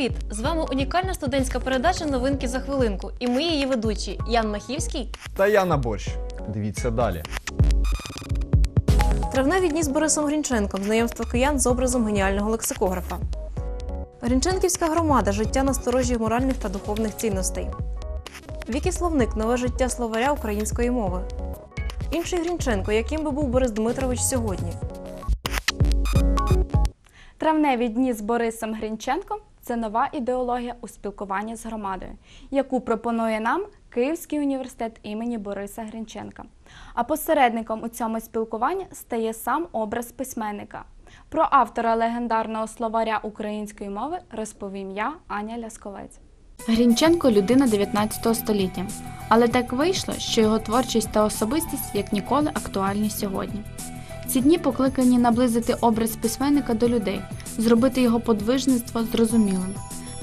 привіт! З вами унікальна студентська передача Новинки за хвилинку. І ми її ведучі Ян Махівський. Та я на борщ. Дивіться далі. Травневі дні з Борисом Грінченком. Знайомство киян з образом геніального лексикографа. Грінченківська громада життя на сторожі моральних та духовних цінностей. Вікі словник нове життя словаря української мови. Інший Грінченко, яким би був Борис Дмитрович сьогодні. Травневі дні з Борисом Грінченком це нова ідеологія у спілкуванні з громадою, яку пропонує нам Київський університет імені Бориса Грінченка. А посередником у цьому спілкуванні стає сам образ письменника. Про автора легендарного словаря української мови розповім я, Аня Лясковець. Грінченко людина 19 століття, але так вийшло, що його творчість та особистість як ніколи актуальні сьогодні. Ці дні покликані наблизити образ письменника до людей, зробити його подвижництво зрозумілим.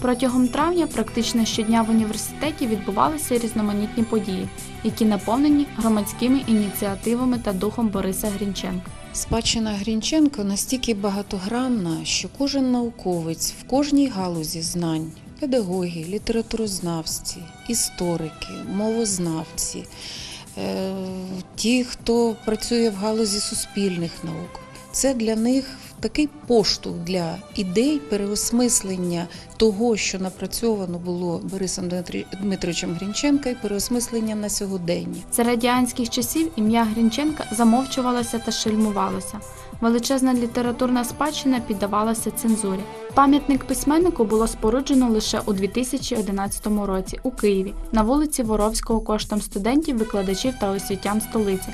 Протягом травня практично щодня в університеті відбувалися різноманітні події, які наповнені громадськими ініціативами та духом Бориса Грінченка. Спадщина Грінченко настільки багатогранна, що кожен науковець в кожній галузі знань, педагоги, літературознавці, історики, мовознавці, е, ті, хто працює в галузі суспільних наук, це для них такий поштовх для ідей переосмислення того, що напрацьовано було Борисом Дмитровичем Грінченка, і переосмислення на сьогодення. За радянських часів ім'я Грінченка замовчувалося та шельмувалося. Величезна літературна спадщина піддавалася цензурі. Пам'ятник письменнику було споруджено лише у 2011 році у Києві на вулиці Воровського коштом студентів, викладачів та освітян столиці,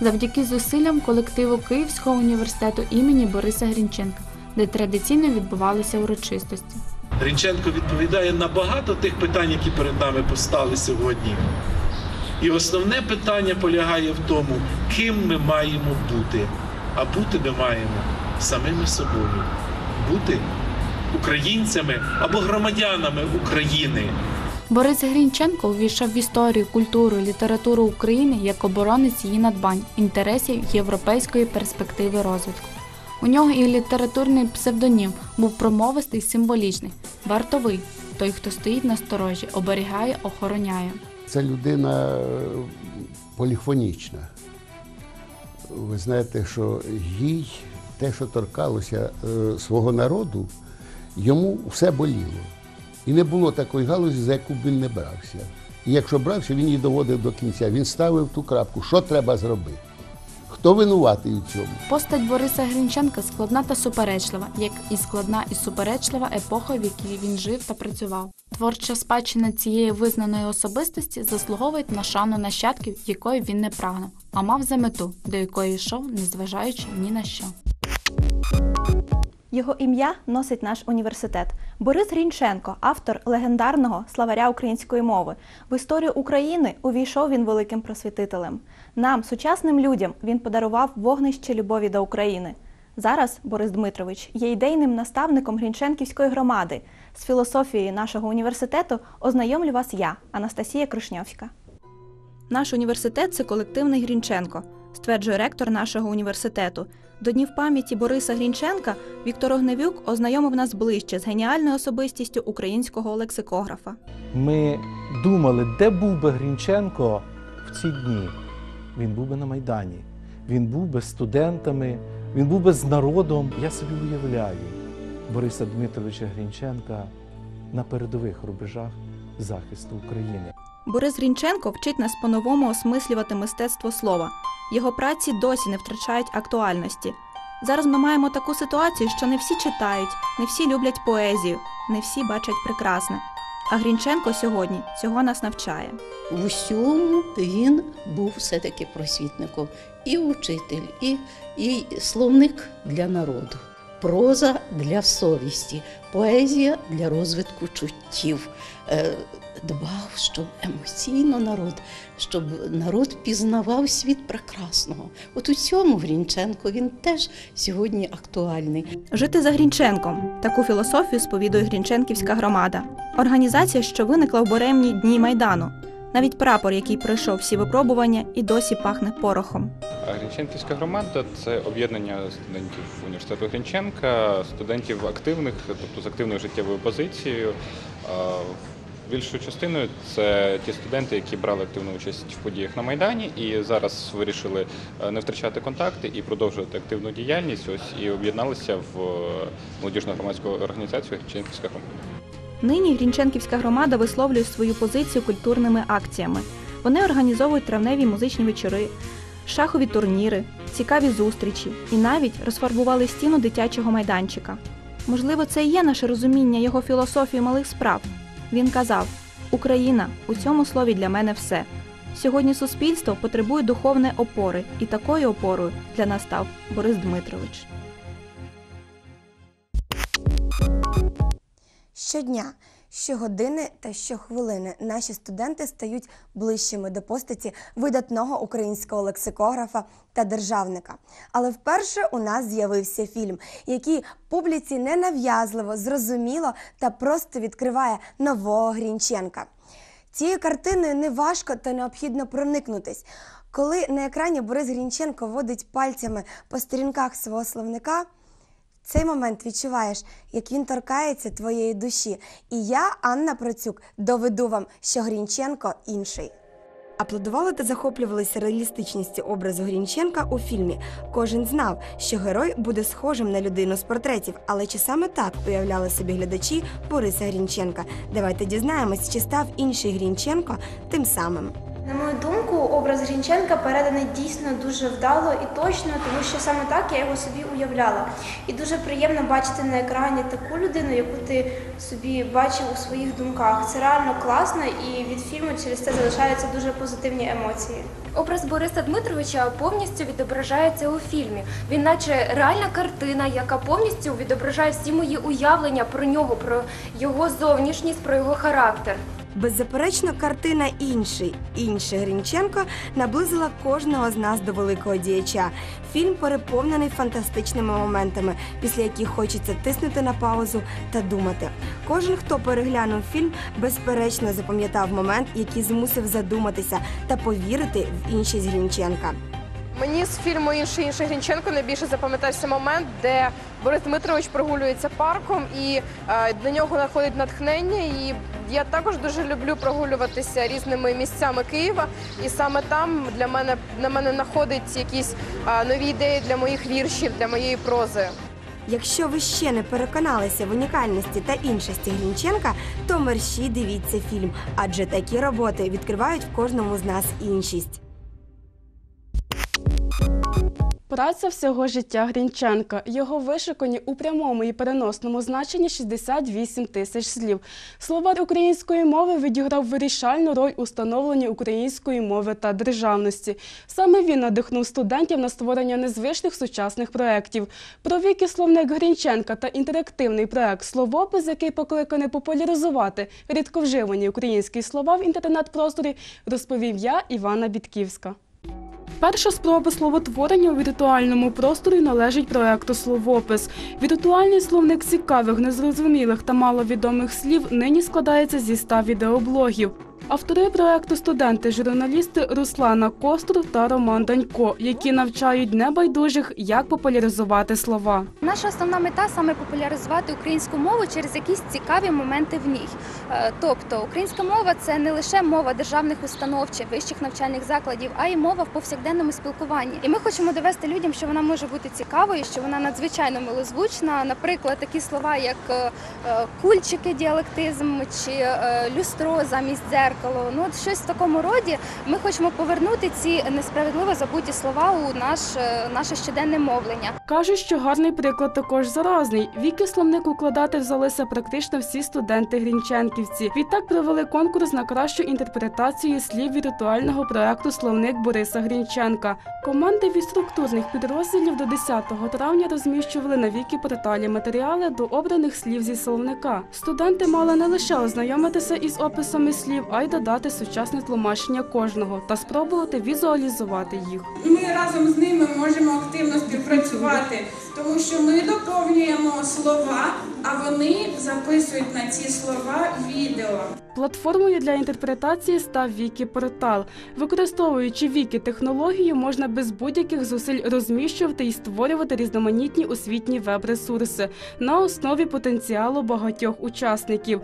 завдяки зусиллям колективу Київського університету імені Бориса Грінченка, де традиційно відбувалися урочистості. Гринченко відповідає на багато тих питань, які перед нами постали сьогодні. І основне питання полягає в тому, ким ми маємо бути. А бути ми маємо самими собою, бути українцями або громадянами України. Борис Грінченко увійшов в історію, культуру, літературу України як оборонець її надбань, інтересів європейської перспективи розвитку. У нього і літературний псевдонім був промовистий символічний, вартовий той, хто стоїть на сторожі, оберігає, охороняє. Це людина е, поліфонічна. Ви знаєте, що їй те, що торкалося е, свого народу, йому все боліло. І не було такої галузі, за яку б не брався. І якщо брався, він її доводив до кінця. Він ставив ту крапку, що треба зробити. Хто винуватий у цьому? Постать Бориса Грінченка складна та суперечлива, як і складна і суперечлива епоха, в якій він жив та працював. Творча спадщина цієї визнаної особистості заслуговує на шану нащадків, якої він не прагнув, а мав за мету, до якої йшов, незважаючи ні на що. Його ім'я носить наш університет. Борис Грінченко, автор легендарного словаря української мови. В історію України увійшов він великим просвітителем. Нам, сучасним людям, він подарував вогнище любові до України. Зараз Борис Дмитрович є ідейним наставником Грінченківської громади. З філософією нашого університету ознайомлю вас я, Анастасія Кришньовська. Наш університет це колективний Грінченко, стверджує ректор нашого університету. До днів пам'яті Бориса Грінченка Віктор Огневюк ознайомив нас ближче з геніальною особистістю українського лексикографа. Ми думали, де був би Грінченко в ці дні. Він був би на Майдані, він був би з студентами, він був би з народом. Я собі уявляю Бориса Дмитровича Грінченка на передових рубежах захисту України. Борис Грінченко вчить нас по-новому осмислювати мистецтво слова. Його праці досі не втрачають актуальності. Зараз ми маємо таку ситуацію, що не всі читають, не всі люблять поезію, не всі бачать прекрасне. А Грінченко сьогодні цього нас навчає. в усьому він був все-таки просвітником. І учитель, і, і словник для народу, проза для совісті, поезія для розвитку чуттів. Дбав, щоб емоційно народ, щоб народ пізнавав світ прекрасного. От у цьому Грінченко він теж сьогодні актуальний. Жити за Грінченком таку філософію сповідує Грінченківська громада, організація, що виникла в буремні дні майдану. Навіть прапор, який пройшов всі випробування, і досі пахне порохом. Грінченківська громада це об'єднання студентів університету Грінченка, студентів активних, тобто з активною життєвою позицією. Більшою частиною це ті студенти, які брали активну участь в подіях на Майдані і зараз вирішили е, не втрачати контакти і продовжувати активну діяльність. Ось і об'єдналися в е, молодіжну громадську організацію Грінченківська громада. Нині Грінченківська громада висловлює свою позицію культурними акціями. Вони організовують травневі музичні вечори, шахові турніри, цікаві зустрічі і навіть розфарбували стіну дитячого майданчика. Можливо, це і є наше розуміння його філософії малих справ. Він казав: Україна у цьому слові для мене все. Сьогодні суспільство потребує духовної опори, і такою опорою для нас став Борис Дмитрович. Щодня, щогодини та щохвилини наші студенти стають ближчими до постаті видатного українського лексикографа та державника. Але вперше у нас з'явився фільм, який публіці ненав'язливо, зрозуміло та просто відкриває нового Грінченка. Цією картиною не важко та необхідно проникнутись. Коли на екрані Борис Грінченко водить пальцями по сторінках свого словника, цей момент відчуваєш, як він торкається твоєї душі. І я, Анна Процюк, доведу вам, що Грінченко інший. Аплодували та захоплювалися реалістичністю образу Грінченка у фільмі. Кожен знав, що герой буде схожим на людину з портретів, але чи саме так уявляли собі глядачі Бориса Грінченка? Давайте дізнаємось, чи став інший Грінченко тим самим. На мою думку, образ Грінченка переданий дійсно дуже вдало і точно, тому що саме так я його собі уявляла. І дуже приємно бачити на екрані таку людину, яку ти собі бачив у своїх думках. Це реально класно, і від фільму через це залишаються дуже позитивні емоції. Образ Бориса Дмитровича повністю відображається у фільмі. Він, наче реальна картина, яка повністю відображає всі мої уявлення про нього, про його зовнішність, про його характер. Беззаперечно, картина інший, інший Грінченко наблизила кожного з нас до великого діяча. Фільм переповнений фантастичними моментами, після яких хочеться тиснути на паузу та думати. Кожен, хто переглянув фільм, безперечно запам'ятав момент, який змусив задуматися та повірити в іншість Грінченка. Мені з фільму Інший інший Грінченко найбільше запам'ятався момент, де Борис Дмитрович прогулюється парком і е, до нього знаходить натхнення. І я також дуже люблю прогулюватися різними місцями Києва. І саме там для мене на мене знаходить якісь е, нові ідеї для моїх віршів, для моєї прози. Якщо ви ще не переконалися в унікальності та іншості Грінченка, то мерщій дивіться фільм, адже такі роботи відкривають в кожному з нас іншість. Праця всього життя Грінченка. Його вишикані у прямому і переносному значенні 68 тисяч слів. Словар української мови відіграв вирішальну роль у становленні української мови та державності. Саме він надихнув студентів на створення незвичних сучасних проєктів. Про віки словник Грінченка та інтерактивний проєкт Словопис, який покликаний популяризувати рідковживані українські слова в інтернет-просторі, розповів я, Івана Бітківська. Перша спроба словотворення у віртуальному просторі належить проекту Словопис. Віртуальний словник цікавих, незрозумілих та маловідомих слів нині складається зі ста відеоблогів. Автори проекту студенти, журналісти Руслана Костур та Роман Данько, які навчають небайдужих, як популяризувати слова. Наша основна мета саме популяризувати українську мову через якісь цікаві моменти в ній. Е, Тобто, українська мова це не лише мова державних установ чи вищих навчальних закладів, а й мова в повсякденному спілкуванні. І ми хочемо довести людям, що вона може бути цікавою, що вона надзвичайно милозвучна. Наприклад, такі слова, як е, е, кульчики, діалектизм чи люстро замість дзеркало. Ну от щось в такому роді. Ми хочемо повернути ці несправедливо забуті слова у наш е, наше щоденне мовлення. Кажуть, що гарний приклад також заразний. Віки словник укладати взялися практично всі студенти Грінченківці. Відтак провели конкурс на кращу інтерпретацію слів віртуального проекту Словник Бориса Грінченка. Команди від структурних підрозділів до 10 травня розміщували на віки порталі матеріали до обраних слів зі словника. Студенти мали не лише ознайомитися із описами слів, а й додати сучасне тлумачення кожного та спробувати візуалізувати їх. Ми разом з ними можемо активно співпрацювати, тому що ми доповнюємо слова а вони записують на ці слова відео. Платформою для інтерпретації став Вікі-портал. Використовуючи Вікі-технологію, можна без будь-яких зусиль розміщувати і створювати різноманітні освітні веб-ресурси на основі потенціалу багатьох учасників.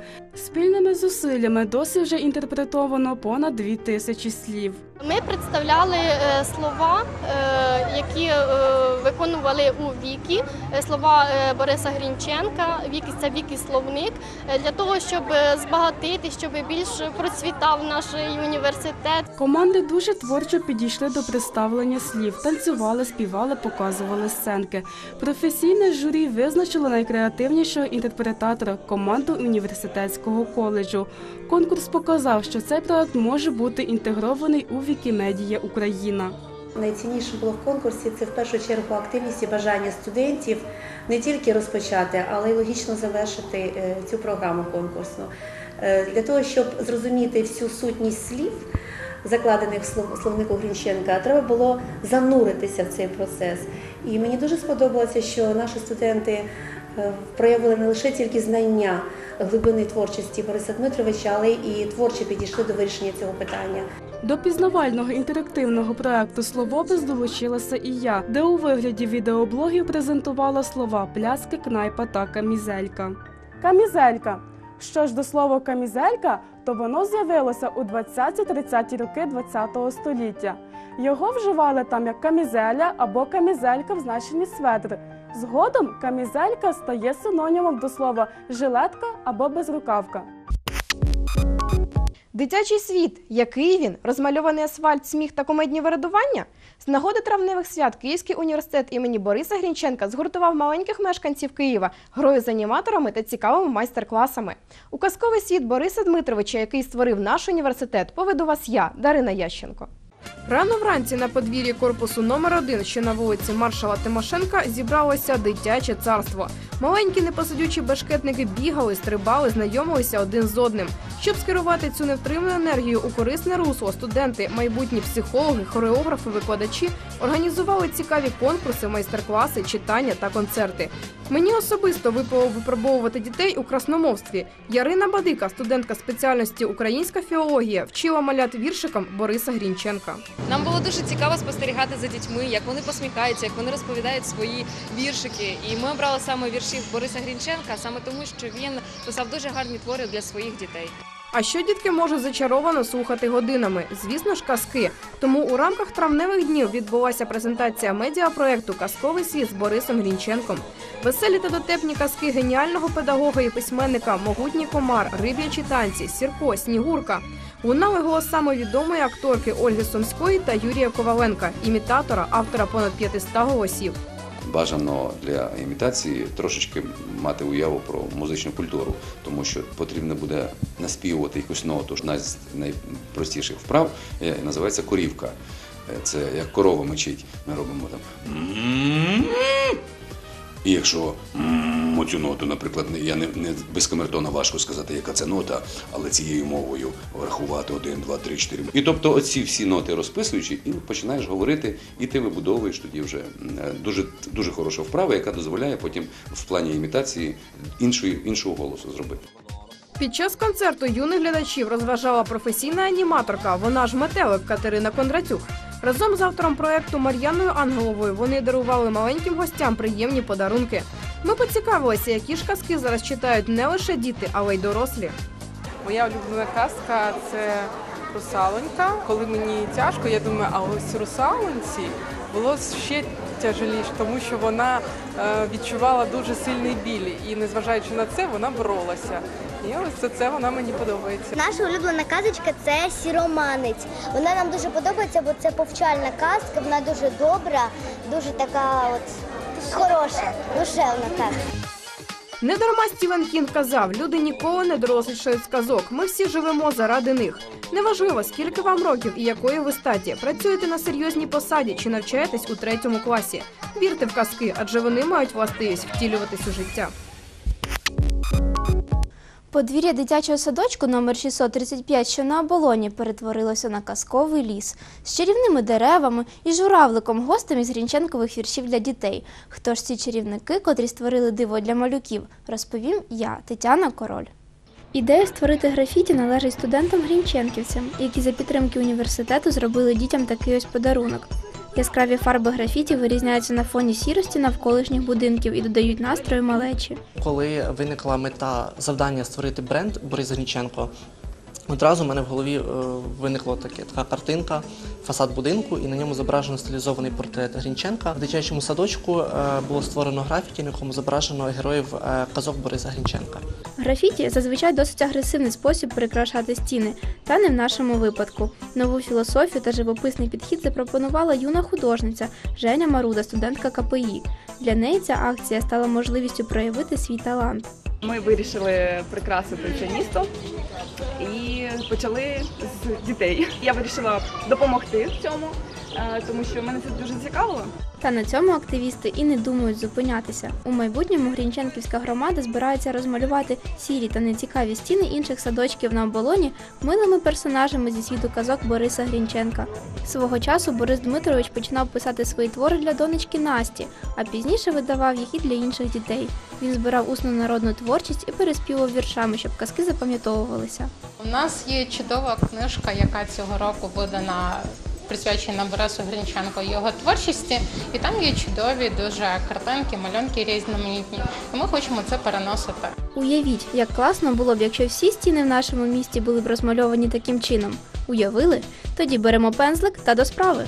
Спільними зусиллями досі вже інтерпретовано понад дві тисячі слів. Ми представляли е, слова, е, які е, виконували у Вікі, слова Бориса Грінченка. Вікі це Вікі словник для того, щоб збагатити, щоб більш процвітав наш університет. Команди дуже творчо підійшли до представлення слів, танцювали, співали, показували сценки. Професійне журі визначило найкреативнішого інтерпретатора команду університетського коледжу. Конкурс показав, що цей проект може бути інтегрований у Вікімедія Україна. Найцінніше було в конкурсі це в першу чергу активність і бажання студентів не тільки розпочати, але й логічно завершити е, цю програму конкурсну. Е, Для того, щоб зрозуміти всю сутність слів, закладених в словнику Грінченка, треба було зануритися в цей процес. І мені дуже сподобалося, що наші студенти е, проявили не лише тільки знання глибини творчості Бориса Дмитровича, але і творчо підійшли до вирішення цього питання. До пізнавального інтерактивного проекту Словопис долучилася і я, де у вигляді відеоблогів презентувала слова пляски, кнайпа та камізелька. Камізелька. Що ж до слова камізелька, то воно з'явилося у 20-30 роки ХХ століття. Його вживали там як камізеля або камізелька в значенні светр. Згодом камізелька стає синонімом до слова жилетка або безрукавка. Дитячий світ, який він, розмальований асфальт, сміх та комедні вирадування? З нагоди травневих свят Київський університет імені Бориса Грінченка згуртував маленьких мешканців Києва грою з аніматорами та цікавими майстер-класами. У казковий світ Бориса Дмитровича, який створив наш університет, поведу вас я, Дарина Ященко. Рано вранці на подвір'ї корпусу номер 1 що на вулиці Маршала Тимошенка, зібралося дитяче царство. Маленькі непосидючі бешкетники бігали, стрибали, знайомилися один з одним. Щоб скерувати цю невтримну енергію у корисне русло, студенти, майбутні психологи, хореографи, викладачі організували цікаві конкурси, майстер-класи, читання та концерти. Мені особисто випало випробовувати дітей у красномовстві. Ярина Бадика, студентка спеціальності українська філологія, вчила малят віршикам Бориса Грінченка. Нам було дуже цікаво спостерігати за дітьми, як вони посміхаються, як вони розповідають свої віршики. І ми обрали саме віршів Бориса Грінченка, саме тому, що він писав дуже гарні твори для своїх дітей. А що дітки можуть зачаровано слухати годинами? Звісно ж, казки. Тому у рамках травневих днів відбулася презентація медіапроекту Казковий світ з Борисом Грінченком. Веселі та дотепні казки геніального педагога і письменника Могутній комар, риб'ячі танці, Сірко, Снігурка. Лунали голосами відомої акторки Ольги Сумської та Юрія Коваленка, імітатора, автора понад 500 голосів. Бажано для імітації трошечки мати уяву про музичну культуру, тому що потрібно буде наспівувати якусь ноту. Одна з найпростіших вправ е, називається корівка. Е, Це як корова мечить. Ми робимо там. І якщо оцю ноту, наприклад, я не, не без камертона важко сказати, яка це нота, але цією мовою рахувати один, два, три, чотири. І тобто оці всі ноти розписуючи, і починаєш говорити, і ти вибудовуєш тоді вже дуже, дуже хороша вправа, яка дозволяє потім в плані імітації іншої, іншого голосу зробити. Під час концерту юних глядачів розважала професійна аніматорка, вона ж метелик Катерина Кондратюк. Разом з автором проекту Мар'яною Ангеловою вони дарували маленьким гостям приємні подарунки. Ми поцікавилися, які ж казки зараз читають не лише діти, але й дорослі. Моя улюблена казка це русалонька. Коли мені тяжко, я думаю, а ось русалонці було ще тяжеліше, тому що вона е, відчувала дуже сильний біль. І незважаючи на це, вона боролася. І ось це вона мені подобається. Наша улюблена казочка це сіроманець. Вона нам дуже подобається, бо це повчальна казка, вона дуже добра, дуже така от хороша, душевна казка. Недарма Стівен Кінг казав, люди ніколи не дорослішають з казок. Ми всі живемо заради них. Неважливо, скільки вам років і якої ви статі. Працюєте на серйозній посаді чи навчаєтесь у третьому класі. Вірте в казки, адже вони мають властивість втілюватись у життя. Подвір'я дитячого садочку номер 635, що на оболоні, перетворилося на казковий ліс з чарівними деревами і журавликом, гостем із Грінченкових віршів для дітей. Хто ж ці чарівники, котрі створили диво для малюків, розповім я, Тетяна Король. Ідея створити графіті належить студентам-грінченківцям, які за підтримки університету зробили дітям такий ось подарунок. Яскраві фарби графіті вирізняються на фоні сірості навколишніх будинків і додають настрою малечі. Коли виникла мета завдання створити бренд Борис Грінченко, одразу в мене в голові е, виникла така картинка, фасад будинку, і на ньому зображено стилізований портрет Грінченка. В дитячому садочку е, було створено графіті, на якому зображено героїв е, казок Бориса Грінченка. Графіті зазвичай досить агресивний спосіб прикрашати стіни, та не в нашому випадку. Нову філософію та живописний підхід запропонувала юна художниця Женя Маруда, студентка КПІ. Для неї ця акція стала можливістю проявити свій талант. Ми вирішили прикрасити це місто і почали з дітей. Я вирішила допомогти в цьому, тому що мене це дуже цікавило. Та на цьому активісти і не думають зупинятися. У майбутньому Грінченківська громада збирається розмалювати сірі та нецікаві стіни інших садочків на оболоні милими персонажами зі світу казок Бориса Грінченка. Свого часу Борис Дмитрович починав писати свої твори для донечки Насті, а пізніше видавав їх і для інших дітей. Він збирав усну народну творчість і переспівав віршами, щоб казки запам'ятовувалися. У нас є чудова книжка, яка цього року видана. Присвячена Борису Гринченко його творчості, і там є чудові дуже картинки, малюнки різноманітні. І ми хочемо це переносити. Уявіть, як класно було б, якщо всі стіни в нашому місті були б розмальовані таким чином. Уявили? Тоді беремо пензлик та до справи.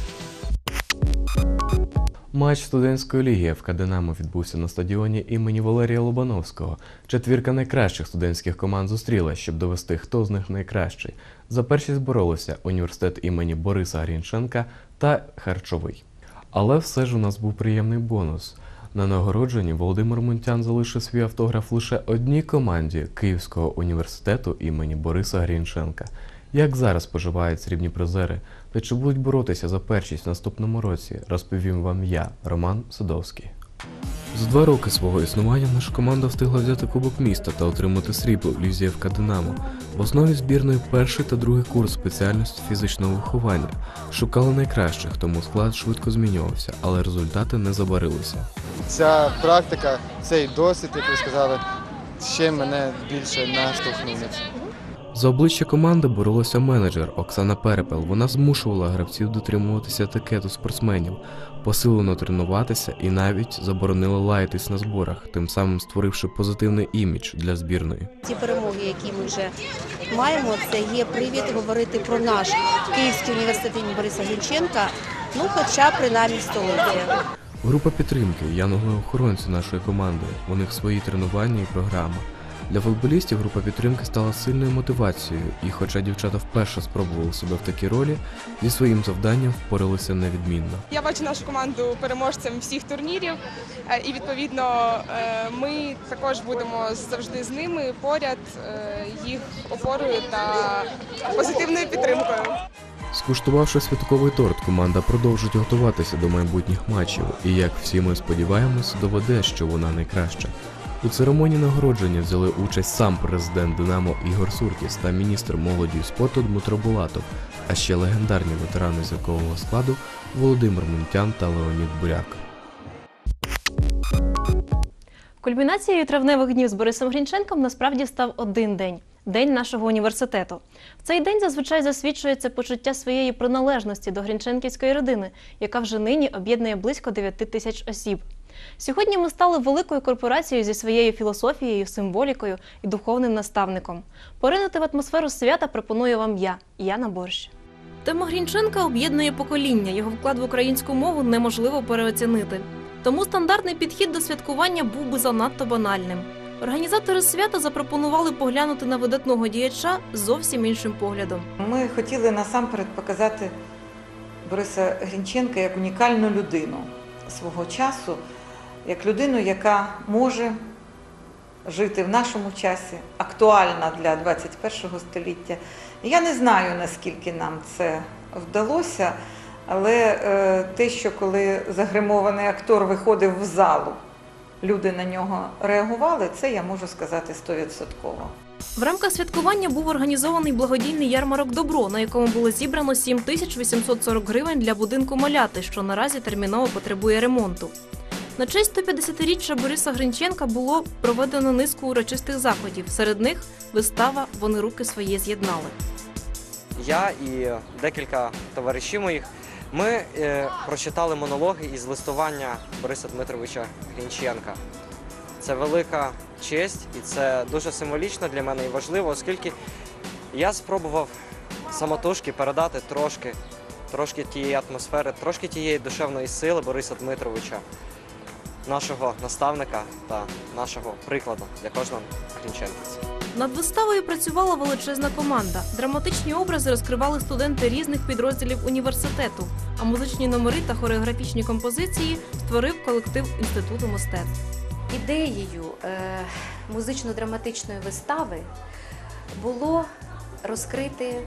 Матч студентської ліги ФК Динамо відбувся на стадіоні імені Валерія Лобановського. Четвірка найкращих студентських команд зустрілась, щоб довести, хто з них найкращий. За першість боролися університет імені Бориса Грінченка та Харчовий. Але все ж у нас був приємний бонус. На нагородженні Володимир Мунтян залишив свій автограф лише одній команді Київського університету імені Бориса Грінченка. Як зараз поживають срібні призери чи будуть боротися за першість в наступному році, розповім вам я, Роман Садовський. За два роки свого існування наша команда встигла взяти Кубок міста та отримати срібло в лізі ФК Динамо. В основі збірної перший та другий курс спеціальності фізичного виховання. Шукали найкращих, тому склад швидко змінювався, але результати не забарилися. Ця практика, цей досвід, як ви сказали, ще мене більше наштовхнув. За обличчя команди боролася менеджер Оксана Перепел. Вона змушувала гравців дотримуватися етикету спортсменів, посилено тренуватися і навіть заборонила лаятись на зборах, тим самим створивши позитивний імідж для збірної. Ті перемоги, які ми вже маємо, це є привід говорити про наш Київський університет імені Бориса Грінченка, ну хоча принаймні столиці. Група підтримки янголи-охоронці нашої команди. У них свої тренування і програма. Для футболістів група підтримки стала сильною мотивацією, і хоча дівчата вперше спробували себе в такій ролі, зі своїм завданням впоралися невідмінно. Я бачу нашу команду переможцем всіх турнірів, е, і відповідно е, ми також будемо завжди з ними поряд, е, їх опорою та позитивною підтримкою. Скуштувавши святковий торт, команда продовжить готуватися до майбутніх матчів, і як всі ми сподіваємося, доведе, що вона найкраща. У церемонії нагородження взяли участь сам президент Динамо Ігор Суркіс та міністр молоді і спорту Дмитро Булатов, а ще легендарні ветерани зіркового складу Володимир Мунтян та Леонід Буряк. Кульмінацією травневих днів з Борисом Грінченком насправді став один день день нашого університету. В цей день зазвичай засвідчується почуття своєї приналежності до Грінченківської родини, яка вже нині об'єднує близько 9 тисяч осіб. Сьогодні ми стали великою корпорацією зі своєю філософією, символікою і духовним наставником. Поринути в атмосферу свята пропоную вам я, Яна Борщ. Тема Грінченка об'єднує покоління. Його вклад в українську мову неможливо переоцінити. Тому стандартний підхід до святкування був би занадто банальним. Організатори свята запропонували поглянути на видатного діяча зовсім іншим поглядом. Ми хотіли насамперед показати Бориса Грінченка як унікальну людину свого часу, як людину, яка може жити в нашому часі, актуальна для 21 століття. Я не знаю, наскільки нам це вдалося, але е, те, що коли загримований актор виходив в залу люди на нього реагували, це я можу сказати стовідсотково. В рамках святкування був організований благодійний ярмарок Добро, на якому було зібрано 7840 гривень для будинку маляти, що наразі терміново потребує ремонту. На честь 150-річчя Бориса Гринченка було проведено низку урочистих заходів. Серед них вистава Вони руки свої з'єднали. я і декілька товаришів моїх. Ми е, прочитали монологи із листування Бориса Дмитровича Грінченка. Це велика честь і це дуже символічно для мене і важливо, оскільки я спробував самотужки передати трошки, трошки тієї атмосфери, трошки тієї душевної сили Бориса Дмитровича, нашого наставника та нашого прикладу для кожного грінченківця. Над виставою працювала величезна команда. Драматичні образи розкривали студенти різних підрозділів університету, а музичні номери та хореографічні композиції створив колектив інституту мистецтв. Ідеєю е, музично-драматичної вистави було розкрити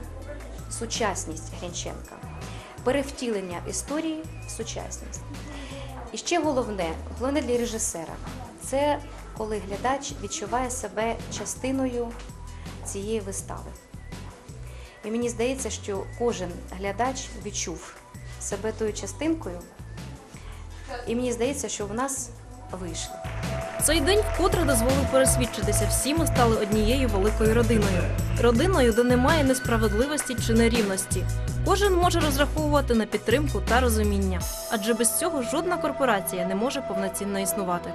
сучасність Грінченка, перевтілення історії в сучасність. І ще головне, головне для режисера це коли глядач відчуває себе частиною цієї вистави. І мені здається, що кожен глядач відчув себе тою частинкою, і мені здається, що в нас вийшло. Цей день вкотре дозволив пересвідчитися. Всі ми стали однією великою родиною. Родиною, де немає несправедливості чи нерівності. Кожен може розраховувати на підтримку та розуміння, адже без цього жодна корпорація не може повноцінно існувати.